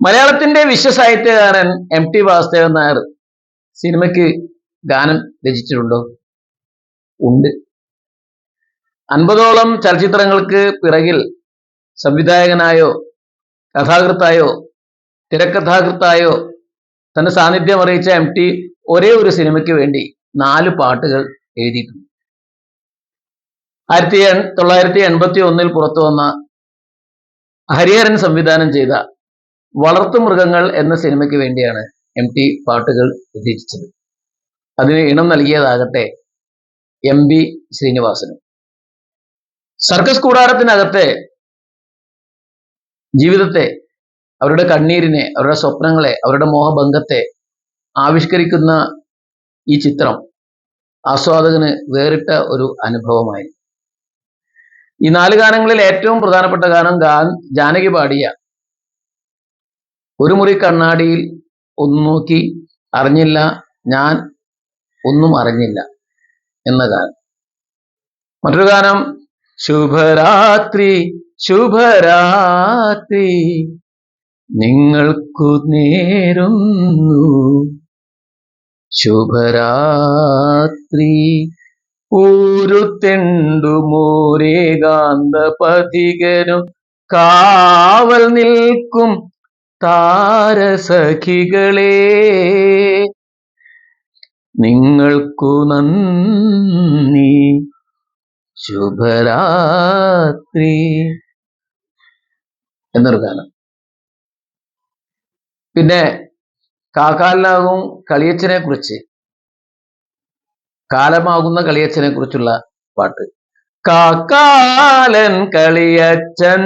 മലയാളത്തിന്റെ വിശ്വസാഹിത്യകാരൻ M T Vasudevan Nair സിനിമയ്ക്ക് ഗാനം രചിച്ചിട്ടുണ്ടോ? ഉണ്ട്. അൻപതോളം ചലച്ചിത്രങ്ങൾക്ക് പിറകിൽ സംവിധായകനായോ കഥാകൃത്തായോ തിരക്കഥാകൃത്തായോ തന്റെ സാന്നിധ്യം അറിയിച്ച എം ടി ഒരേ ഒരു സിനിമയ്ക്ക് വേണ്ടി നാല് പാട്ടുകൾ എഴുതിയിട്ടുണ്ട്. ആയിരത്തി തൊള്ളായിരത്തി എൺപത്തി ഒന്നിൽ പുറത്തു വന്ന ഹരിഹരൻ സംവിധാനം ചെയ്ത വളർത്തുമൃഗങ്ങൾ എന്ന സിനിമയ്ക്ക് വേണ്ടിയാണ് എം ടി പാട്ടുകൾ രചിച്ചത് അതിന് ഇണം നൽകിയതാകട്ടെ എം ബി ശ്രീനിവാസനും. സർക്കസ് കൂടാരത്തിനകത്തെ ജീവിതത്തെ അവരുടെ കണ്ണീരിനെ അവരുടെ സ്വപ്നങ്ങളെ അവരുടെ മോഹഭംഗത്തെ ആവിഷ്കരിക്കുന്ന ഈ ചിത്രം ആസ്വാദകന് വേറിട്ട ഒരു അനുഭവമായി ഈ നാല് ഗാനങ്ങളിൽ ഏറ്റവും പ്രധാനപ്പെട്ട ഗാനം ഗാൻ ജാനകി പാടിയ ഒരു മുറി കണ്ണാടിയിൽ ഒന്ന് നോക്കി അറിഞ്ഞില്ല ഞാൻ ഒന്നും അറിഞ്ഞില്ല എന്ന ഗാനം. മറ്റൊരു ഗാനം ശുഭരാത്രി ശുഭരാത്രി നിങ്ങൾക്കു നേരുന്നു. ശുഭരാത്രി ഒരു തെണ്ടുമോരേകാന്ത പതികനും കാവൽ നിൽക്കും താരസഖികളെ നിങ്ങൾക്കു നന്ദി. ശുഭരാത്രി. എന്നൊരു ഗാനം. പിന്നെ കാക്കാലിനാകും കളിയച്ചനെ കുറിച്ച് കാലമാകുന്ന കളിയച്ചനെ കുറിച്ചുള്ള പാട്ട്. കാക്കാലൻ കളിയച്ചൻ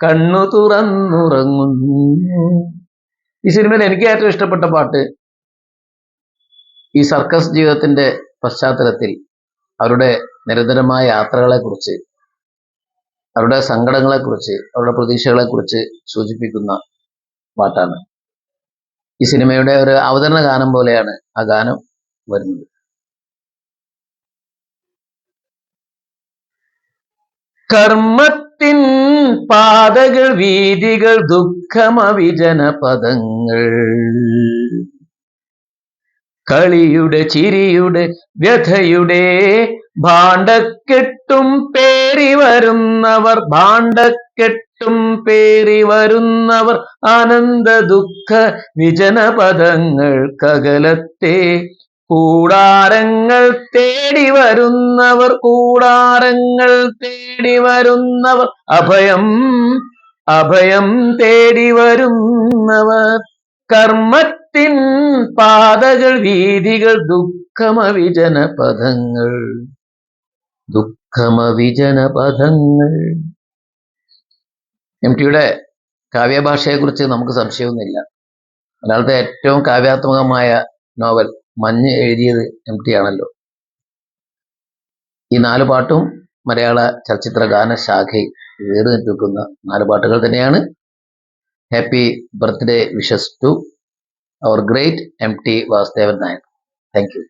കണ്ണു തുറന്നുറങ്ങുന്നു. ഈ സിനിമയിൽ എനിക്ക് ഏറ്റവും ഇഷ്ടപ്പെട്ട പാട്ട് ഈ സർക്കസ് ജീവിതത്തിന്റെ പശ്ചാത്തലത്തിൽ അവരുടെ നിരന്തരമായ യാത്രകളെക്കുറിച്ച് അവരുടെ സങ്കടങ്ങളെക്കുറിച്ച് അവരുടെ പ്രതീക്ഷകളെക്കുറിച്ച് സൂചിപ്പിക്കുന്ന പാട്ടാണ്. ഈ സിനിമയുടെ ഒരു അവതരണ ഗാനം പോലെയാണ് ആ ഗാനം വരുന്നത്. കർമ്മത്തിൻ പാതകൾ വീതികൾ ദുഃഖമവിജന പദങ്ങൾ. കളിയുടെ ചിരിയുടെ വ്യഥയുടെ ഭാണ്ഡക്കെട്ടും പേറി വരുന്നവർ ഭാണ്ഡക്കെട്ടും പേറി വരുന്നവർ ആനന്ദ ദുഃഖ വിജനപദങ്ങൾ കകലത്തെ കൂടാരങ്ങൾ തേടി വരുന്നവർ കൂടാരങ്ങൾ തേടി വരുന്നവർ. അഭയം അഭയം തേടി വരുന്നവർ. കർമ്മത്തിൻ പാതകൾ വീതികൾ ദുഃഖമവിജന പദങ്ങൾ ദുഃഖമവിജന പദങ്ങൾ എം ടിയുടെ കാവ്യഭാഷയെക്കുറിച്ച് നമുക്ക് സംശയമൊന്നുമില്ല. മലയാളത്തെ ഏറ്റവും കാവ്യാത്മകമായ നോവൽ മഞ്ഞ് എഴുതിയത് എം ടി ആണല്ലോ. ഈ നാല് പാട്ടും മലയാള ചലച്ചിത്ര ഗാന ശാഖയിൽ വേറു നിൽക്കുന്ന നാല് പാട്ടുകൾ തന്നെയാണ്. Happy birthday wishes to our great M T Vasudevan Nair. Thank you